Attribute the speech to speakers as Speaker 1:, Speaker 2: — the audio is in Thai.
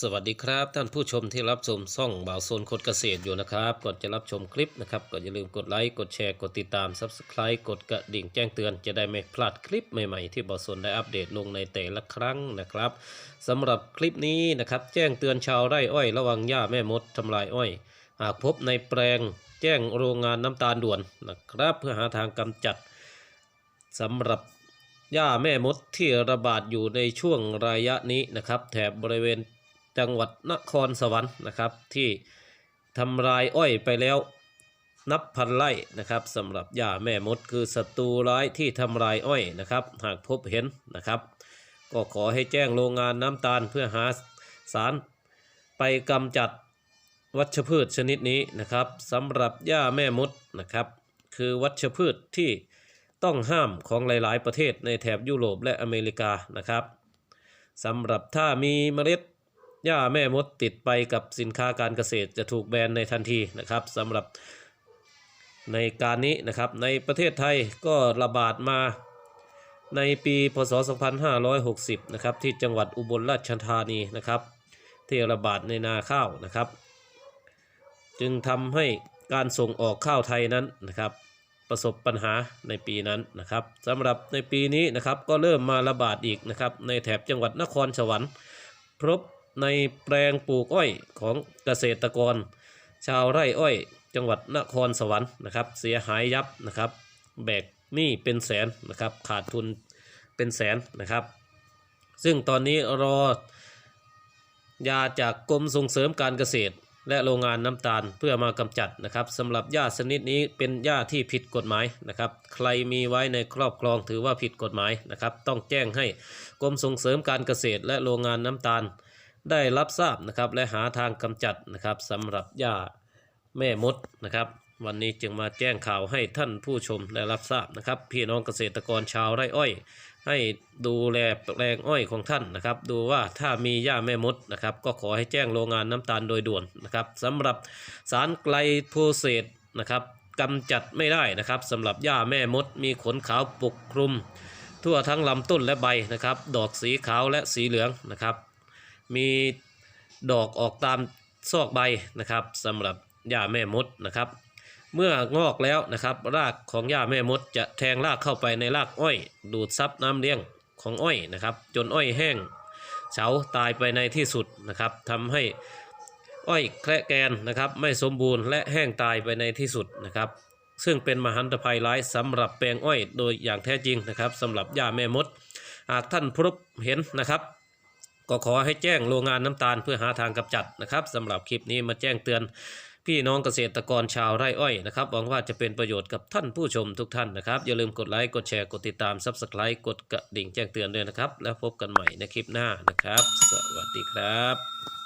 Speaker 1: สวัสดีครับ ท่านผู้ชมที่รับชมช่องบ่าวโซนคนเกษตรอยู่นะครับก่อนจะรับชมคลิปนะครับก็อย่าลืมกดไลค์กดแชร์กดติดตาม Subscribe กดกระดิ่งแจ้งเตือนจะได้ไม่พลาดคลิปใหม่ๆ ที่บ่าวโซนได้อัปเดตลงในแต่ละครั้งนะครับสำหรับคลิปนี้นะครับแจ้งเตือนชาวไร่อ้อย ระวังหญ้าแม่มดทำลายอ้อย หากพบในแปลงแจ้งโรงงานน้ำตาลด่วนนะครับ เพื่อหาทางกำจัดสำหรับหญ้าแม่มดที่ระบาดอยู่ในช่วงระยะนี้นะครับ แถบบริเวณ จังหวัดนครสวรรค์นะครับ ที่ทำลายอ้อยไปแล้วนับพันไร่นะครับสำหรับหญ้าแม่มดคือศัตรูร้ายที่ทำลายอ้อยนะครับ หากพบเห็นนะครับ ก็ขอให้แจ้งโรงงานน้ำตาลเพื่อหาสารไปกำจัดวัชพืชชนิดนี้นะครับสำหรับหญ้าแม่มดนะครับ คือวัชพืชที่ต้องห้ามของหลาย ๆ ประเทศในแถบยุโรปและอเมริกานะครับสำหรับถ้ามีเมล็ด หญ้าแม่มดติดไปกับสินค้าการเกษตรจะถูกแบนในทันทีนะครับสำหรับในการนี้นะครับในประเทศไทยก็ระบาดมาในปีพศ 2560 นะครับที่จังหวัดอุบลราชธานีนะครับ ที่ระบาดในนาข้าวนะครับ จึงทำให้การส่งออกข้าวไทยนั้นนะครับ ประสบปัญหาในปีนั้นนะครับสำหรับในปีนี้นะครับก็เริ่มมาระบาดอีกนะครับในแถบจังหวัดนครสวรรค์พบ ในแปลงปลูกอ้อยของเกษตรกร ชาวไร่อ้อย จังหวัดนครสวรรค์นะครับ เสียหายยับนะครับ แบกหนี้เป็นแสนนะครับ ขาดทุนเป็นแสนนะครับ ซึ่งตอนนี้รอยาจากกรมส่งเสริมการเกษตร และโรงงานน้ำตาลเพื่อมากำจัดนะครับสำหรับหญ้าชนิดนี้เป็นหญ้าที่ผิดกฎหมายนะครับ ใครมีไว้ในครอบครองถือว่าผิดกฎหมายนะครับ ต้องแจ้งให้กรมส่งเสริมการเกษตร และโรงงานน้ำตาล ได้รับทราบนะครับและหาทางกำจัดนะครับสำหรับหญ้าแม่มดนะครับ วันนี้จึงมาแจ้งข่าวให้ท่านผู้ชมได้รับทราบนะครับ พี่น้องเกษตรกรชาวไร่อ้อย ให้ดูแลแปลงอ้อยของท่านนะครับ ดูว่าถ้ามีหญ้าแม่มดนะครับก็ขอให้แจ้งโรงงานน้ำตาลโดยด่วนนะครับสำหรับสารไกลโพเซตนะครับกำจัดไม่ได้นะครับสำหรับหญ้าแม่มด มีขนขาวปกคลุม ทั่วทั้งลำต้นและใบนะครับ ดอกสีขาวและสีเหลืองนะครับ มีดอกออกตามซอกใบนะครับสำหรับหญ้าแม่มดนะครับ เมื่องอกแล้วนะครับ รากของหญ้าแม่มดจะแทงรากเข้าไปในรากอ้อย ดูดซับน้ำเลี้ยงของอ้อยนะครับ จนอ้อยแห้งเฉาตายไปในที่สุดนะครับทำให้อ้อยแคระแกนนะครับ ไม่สมบูรณ์และแห้งตายไปในที่สุดนะครับ ซึ่งเป็นมหันตภัยร้ายสำหรับแปลงอ้อยโดยอย่างแท้จริงนะครับสำหรับหญ้าแม่มด หากท่านพบเห็นนะครับ ก็ขอให้แจ้งโรงงานน้ำตาลเพื่อหาทางกำจัดนะครับสำหรับคลิปนี้มาแจ้งเตือนพี่น้องเกษตรกรชาวไร่อ้อยนะครับหวังว่าจะเป็นประโยชน์กับท่านผู้ชมทุกท่านนะครับ อย่าลืมกดไลค์ กดแชร์ กดติดตามซับสไครต์กดกระดิ่งแจ้งเตือนด้วยนะครับ แล้วพบกันใหม่ในคลิปหน้านะครับ สวัสดีครับ